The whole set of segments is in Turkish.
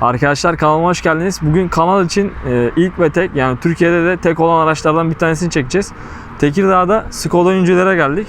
Arkadaşlar kanalıma hoş geldiniz. Bugün kanal için e, ilk ve tek yani Türkiye'de de tek olan araçlardan bir tanesini çekeceğiz. Tekirdağ'da Skoda Yüncülere geldik.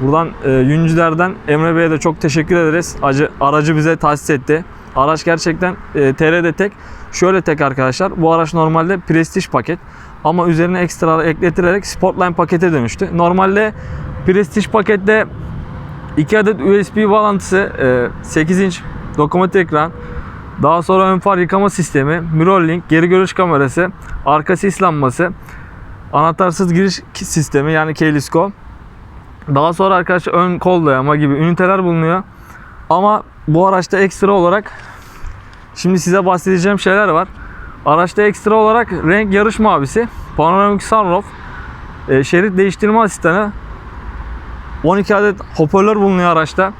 Buradan e, Yüncüler'den Emre Bey'e de çok teşekkür ederiz. Acı, aracı bize tahsis etti. Araç gerçekten e, TR'de tek. Şöyle tek arkadaşlar. Bu araç normalde Prestige paket. Ama üzerine ekstra ekletilerek Sportline pakete dönüştü. Normalde Prestige pakette 2 adet USB bağlantısı, e, 8 inç dokunmatik ekran, daha sonra ön far yıkama sistemi, mirrorlink, geri görüş kamerası, arka sis lambası, anahtarsız giriş sistemi yani keyless go. Daha sonra arkadaşlar ön kol dayama gibi üniteler bulunuyor. Ama bu araçta ekstra olarak şimdi size bahsedeceğim şeyler var. Araçta ekstra olarak renk yarış mavisi, panoramik sunroof, e, şerit değiştirme asistanı, 12 adet hoparlör bulunuyor araçta.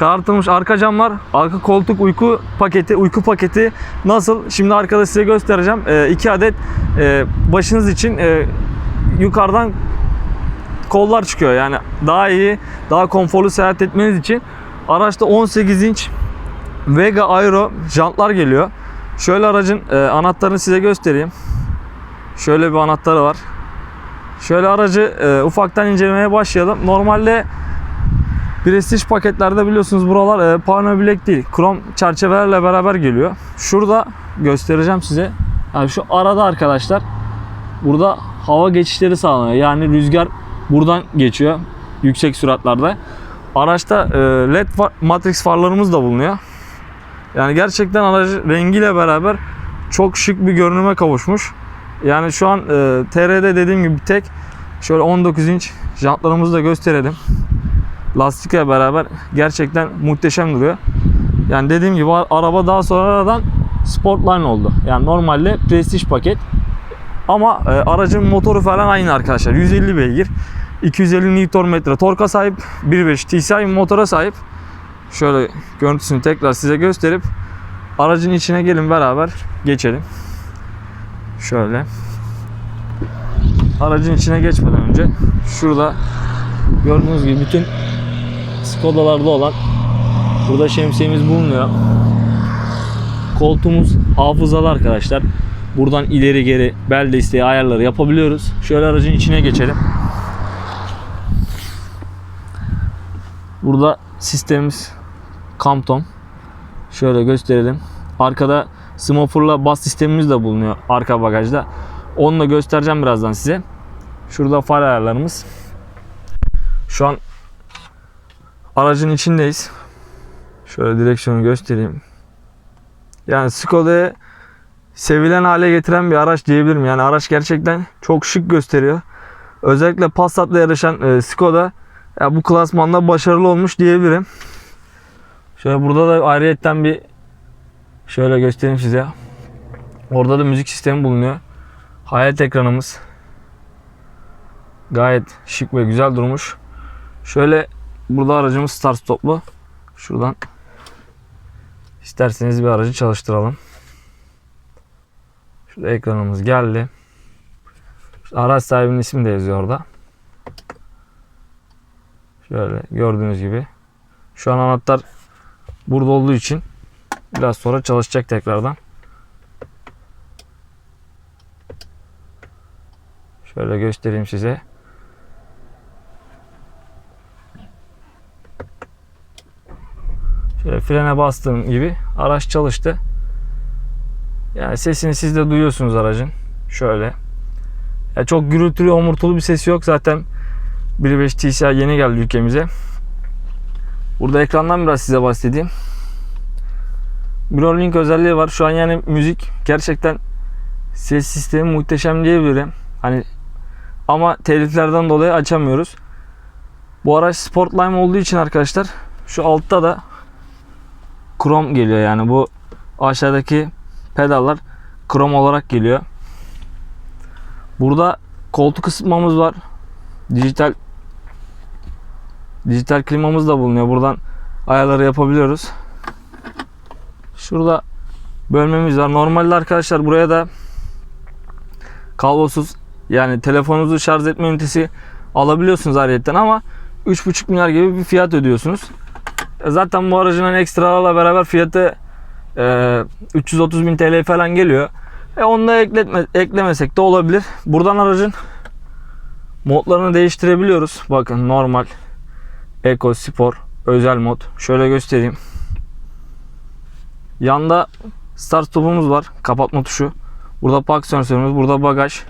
Karartılmış arka camlar, arka koltuk uyku paketi, uyku paketi nasıl? Şimdi arkada size göstereceğim. 2 adet e, başınız için e, yukarıdan kollar çıkıyor. Yani daha iyi, daha konforlu seyahat etmeniz için araçta 18 inç Vega Aero jantlar geliyor. Şöyle aracın e, anahtarını size göstereyim. Şöyle bir anahtarı var. Şöyle aracı e, ufaktan incelemeye başlayalım. Normalde Prestige paketlerde biliyorsunuz buralar e, pano bilek değil. Krom çerçevelerle beraber geliyor. Şurada göstereceğim size. Yani şu arada arkadaşlar burada hava geçişleri sağlanıyor. Yani rüzgar buradan geçiyor yüksek süratlerde. Araçta e, LED fa- matrix farlarımız da bulunuyor. Yani gerçekten aracı rengiyle beraber çok şık bir görünüme kavuşmuş. Yani şu an e, TR'de dediğim gibi tek şöyle 19 inç jantlarımızı da gösterelim. Lastikle beraber gerçekten muhteşem duruyor. Yani dediğim gibi araba daha sonradan Sportline oldu. Yani normalde Prestige paket. Ama e, aracın motoru falan aynı arkadaşlar. 150 beygir. 250 Nm torka sahip 1.5 TSI motora sahip. Şöyle görüntüsünü tekrar size gösterip aracın içine gelin beraber geçelim. Şöyle. Aracın içine geçmeden önce şurada gördüğünüz gibi bütün Skoda'larda olan burada şemsiyemiz bulunuyor. Koltuğumuz hafızalı arkadaşlar. Buradan ileri geri bel desteği ayarları yapabiliyoruz. Şöyle aracın içine geçelim. Burada sistemimiz Campton. Şöyle gösterelim. Arkada Smofur'la bas sistemimiz de bulunuyor arka bagajda. Onu da göstereceğim birazdan size. Şurada far ayarlarımız. Şu an aracın içindeyiz. Şöyle direksiyonu göstereyim. Yani Skoda'yı sevilen hale getiren bir araç diyebilirim. Yani araç gerçekten çok şık gösteriyor. Özellikle Passat'la yarışan e, Skoda ya bu klasmanda başarılı olmuş diyebilirim. Şöyle burada da ayrıyetten bir şöyle göstereyim size. Orada da müzik sistemi bulunuyor. Hayat ekranımız. Gayet şık ve güzel durmuş. Şöyle burada aracımız start stoplu. Şuradan isterseniz bir aracı çalıştıralım. Şurada ekranımız geldi. Araç sahibinin ismi de yazıyor orada. Şöyle gördüğünüz gibi. Şu an anahtar burada olduğu için biraz sonra çalışacak tekrardan. Şöyle göstereyim size. Şöyle frene bastığım gibi araç çalıştı. Yani sesini siz de duyuyorsunuz aracın. Şöyle. Ya çok gürültülü, omurtulu bir sesi yok. Zaten 1.5 TSI yeni geldi ülkemize. Burada ekrandan biraz size bahsedeyim. Mirrorlink özelliği var. Şu an yani müzik gerçekten ses sistemi muhteşem diyebilirim. Hani ama teliflerden dolayı açamıyoruz. Bu araç Sportline olduğu için arkadaşlar şu altta da krom geliyor yani bu aşağıdaki pedallar krom olarak geliyor. Burada koltuk ısıtmamız var. Dijital dijital klimamız da bulunuyor. Buradan ayarları yapabiliyoruz. Şurada bölmemiz var. Normalde arkadaşlar buraya da kablosuz yani telefonunuzu şarj etme ünitesi alabiliyorsunuz ayrıyetten ama 3,5 milyar gibi bir fiyat ödüyorsunuz. Zaten bu aracın hani ekstralarla beraber fiyatı e, 330 bin TL falan geliyor. E onu da ekletme, eklemesek de olabilir. Buradan aracın modlarını değiştirebiliyoruz. Bakın normal, Eco, Spor, özel mod. Şöyle göstereyim. Yanda start stopumuz var. Kapatma tuşu. Burada park sensörümüz, burada bagaj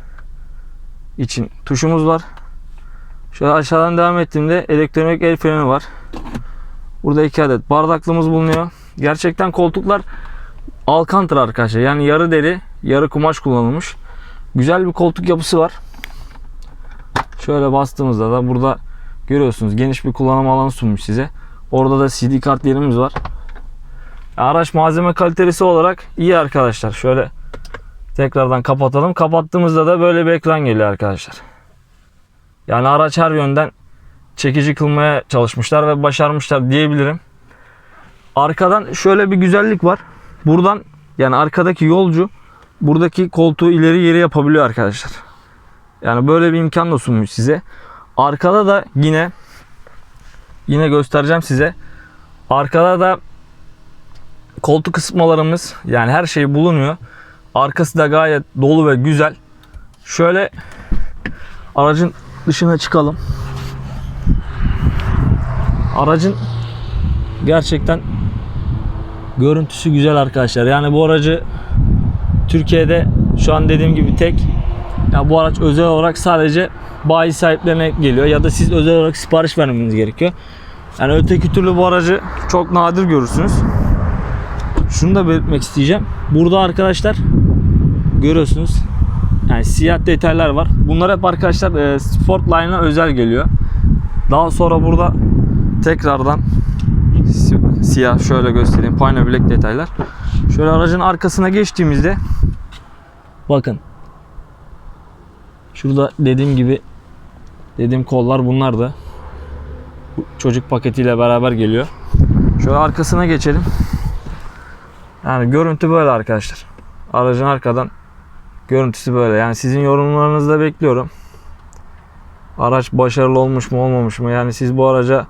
için tuşumuz var. Şöyle aşağıdan devam ettiğimde elektronik el freni var. Burada iki adet bardaklığımız bulunuyor. Gerçekten koltuklar Alcantara arkadaşlar. Yani yarı deri, yarı kumaş kullanılmış. Güzel bir koltuk yapısı var. Şöyle bastığımızda da burada görüyorsunuz geniş bir kullanım alanı sunmuş size. Orada da CD kart yerimiz var. Araç malzeme kalitesi olarak iyi arkadaşlar. Şöyle tekrardan kapatalım. Kapattığımızda da böyle bir ekran geliyor arkadaşlar. Yani araç her yönden çekici kılmaya çalışmışlar ve başarmışlar diyebilirim. Arkadan şöyle bir güzellik var. Buradan yani arkadaki yolcu buradaki koltuğu ileri geri yapabiliyor arkadaşlar. Yani böyle bir imkan da sunmuş size. Arkada da yine yine göstereceğim size. Arkada da koltuk ısıtmalarımız yani her şey bulunuyor. Arkası da gayet dolu ve güzel. Şöyle aracın dışına çıkalım. Aracın gerçekten görüntüsü güzel arkadaşlar. Yani bu aracı Türkiye'de şu an dediğim gibi tek ya bu araç özel olarak sadece bayi sahiplerine geliyor ya da siz özel olarak sipariş vermeniz gerekiyor. Yani öteki türlü bu aracı çok nadir görürsünüz. Şunu da belirtmek isteyeceğim. Burada arkadaşlar görüyorsunuz. Yani siyah detaylar var. Bunlar hep arkadaşlar e, Sportline'a özel geliyor. Daha sonra burada tekrardan si- siyah şöyle göstereyim. Pine Black detaylar. Şöyle aracın arkasına geçtiğimizde bakın. Şurada dediğim gibi dediğim kollar bunlar da çocuk paketiyle beraber geliyor. Şöyle arkasına geçelim. Yani görüntü böyle arkadaşlar. Aracın arkadan görüntüsü böyle. Yani sizin yorumlarınızı da bekliyorum. Araç başarılı olmuş mu olmamış mı? Yani siz bu araca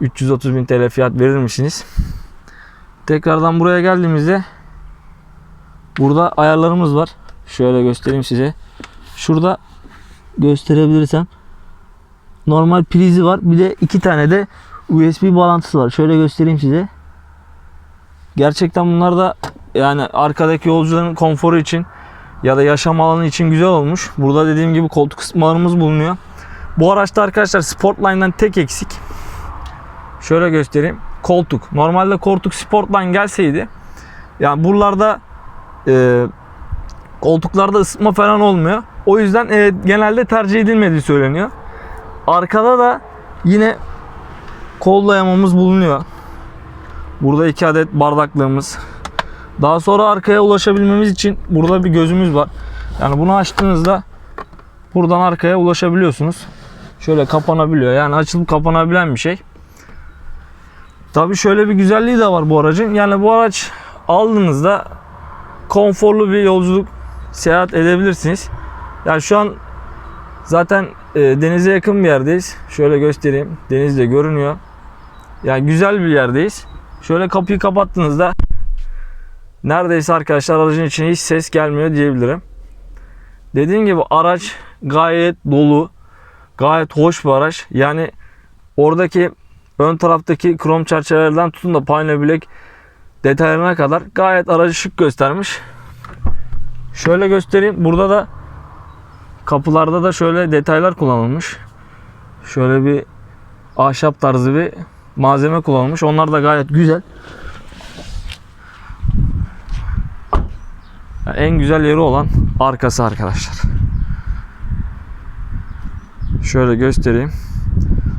330 bin TL fiyat verir misiniz? Tekrardan buraya geldiğimizde burada ayarlarımız var. Şöyle göstereyim size. Şurada gösterebilirsem normal prizi var. Bir de iki tane de USB bağlantısı var. Şöyle göstereyim size. Gerçekten bunlar da yani arkadaki yolcuların konforu için ya da yaşam alanı için güzel olmuş. Burada dediğim gibi koltuk ısıtmalarımız bulunuyor. Bu araçta arkadaşlar Sportline'dan tek eksik. Şöyle göstereyim. Koltuk. Normalde koltuk Sportline gelseydi yani buralarda e, koltuklarda ısıtma falan olmuyor. O yüzden e, genelde tercih edilmediği söyleniyor. Arkada da yine kol dayamamız bulunuyor. Burada iki adet bardaklığımız. Daha sonra arkaya ulaşabilmemiz için burada bir gözümüz var. Yani bunu açtığınızda buradan arkaya ulaşabiliyorsunuz. Şöyle kapanabiliyor. Yani açılıp kapanabilen bir şey. Tabi şöyle bir güzelliği de var bu aracın. Yani bu araç aldığınızda konforlu bir yolculuk seyahat edebilirsiniz. Yani şu an zaten e, denize yakın bir yerdeyiz. Şöyle göstereyim. Deniz de görünüyor. Yani güzel bir yerdeyiz. Şöyle kapıyı kapattığınızda neredeyse arkadaşlar aracın içine hiç ses gelmiyor diyebilirim. Dediğim gibi araç gayet dolu. Gayet hoş bir araç. Yani oradaki ön taraftaki krom çerçevelerden tutun da Pine Black detaylarına kadar gayet aracı şık göstermiş. Şöyle göstereyim. Burada da kapılarda da şöyle detaylar kullanılmış. Şöyle bir ahşap tarzı bir malzeme kullanılmış. Onlar da gayet güzel. Yani en güzel yeri olan arkası arkadaşlar. Şöyle göstereyim.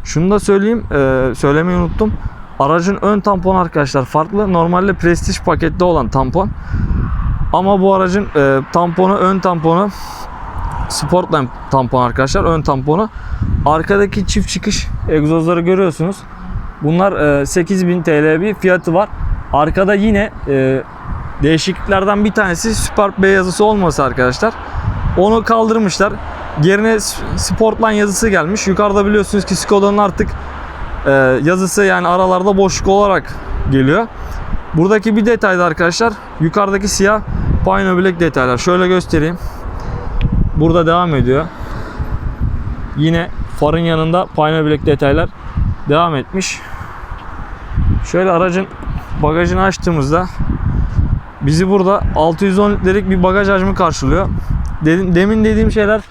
Şunu da söyleyeyim, e, söylemeyi unuttum. Aracın ön tampon arkadaşlar farklı. Normalde Prestige pakette olan tampon. Ama bu aracın e, tamponu, ön tamponu Sportline tampon arkadaşlar. Ön tamponu. Arkadaki çift çıkış egzozları görüyorsunuz. Bunlar e, 8000 TL bir fiyatı var. Arkada yine e, değişikliklerden bir tanesi Superb B yazısı olması arkadaşlar. Onu kaldırmışlar. Yerine Sportline yazısı gelmiş. Yukarıda biliyorsunuz ki Skoda'nın artık e, yazısı yani aralarda boşluk olarak geliyor. Buradaki bir detay da arkadaşlar yukarıdaki siyah Pino Black detaylar. Şöyle göstereyim. Burada devam ediyor. Yine farın yanında Pino Black detaylar devam etmiş. Şöyle aracın bagajını açtığımızda bizi burada 610 litrelik bir bagaj hacmi karşılıyor. Demin dediğim şeyler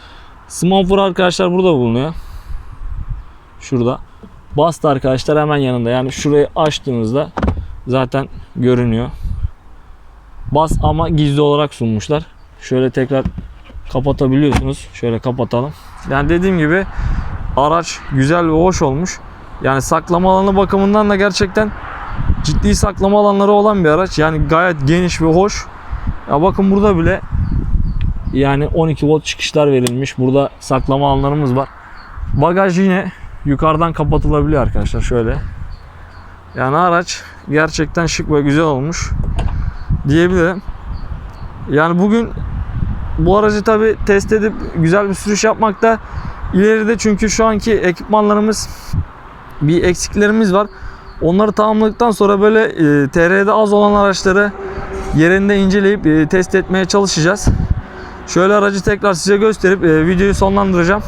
Smonfur arkadaşlar burada bulunuyor. Şurada. Bastı arkadaşlar hemen yanında. Yani şurayı açtığınızda zaten görünüyor. Bas ama gizli olarak sunmuşlar. Şöyle tekrar kapatabiliyorsunuz. Şöyle kapatalım. Yani dediğim gibi araç güzel ve hoş olmuş. Yani saklama alanı bakımından da gerçekten ciddi saklama alanları olan bir araç. Yani gayet geniş ve hoş. Ya bakın burada bile yani 12 volt çıkışlar verilmiş. Burada saklama alanlarımız var. Bagaj yine yukarıdan kapatılabiliyor arkadaşlar şöyle. Yani araç gerçekten şık ve güzel olmuş diyebilirim. Yani bugün bu aracı tabi test edip güzel bir sürüş yapmakta ileride çünkü şu anki ekipmanlarımız bir eksiklerimiz var. Onları tamamladıktan sonra böyle e, TR'de az olan araçları yerinde inceleyip e, test etmeye çalışacağız. Şöyle aracı tekrar size gösterip e, videoyu sonlandıracağım.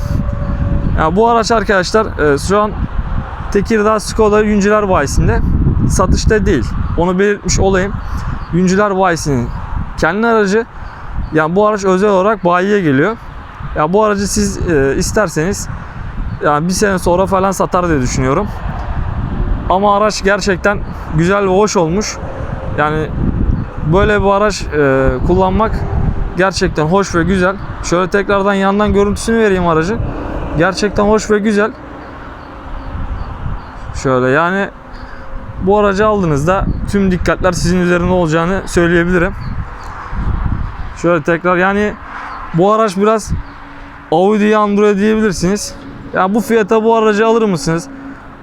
Ya bu araç arkadaşlar e, şu an Tekirdağ Skoda Yüncüler Bayisi'nde satışta değil. Onu belirtmiş olayım. Yüncüler Bayisi'nin kendi aracı. Yani bu araç özel olarak bayiye geliyor. Ya bu aracı siz e, isterseniz yani bir sene sonra falan satar diye düşünüyorum. Ama araç gerçekten güzel ve hoş olmuş. Yani böyle bir araç e, kullanmak gerçekten hoş ve güzel. Şöyle tekrardan yandan görüntüsünü vereyim aracın. Gerçekten hoş ve güzel. Şöyle yani bu aracı aldığınızda tüm dikkatler sizin üzerinde olacağını söyleyebilirim. Şöyle tekrar yani bu araç biraz Audi'yi android diyebilirsiniz. Ya bu fiyata bu aracı alır mısınız?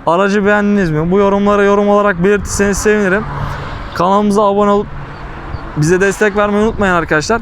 Aracı beğendiniz mi? Bu yorumlara yorum olarak belirtirseniz sevinirim. Kanalımıza abone olup bize destek vermeyi unutmayın arkadaşlar.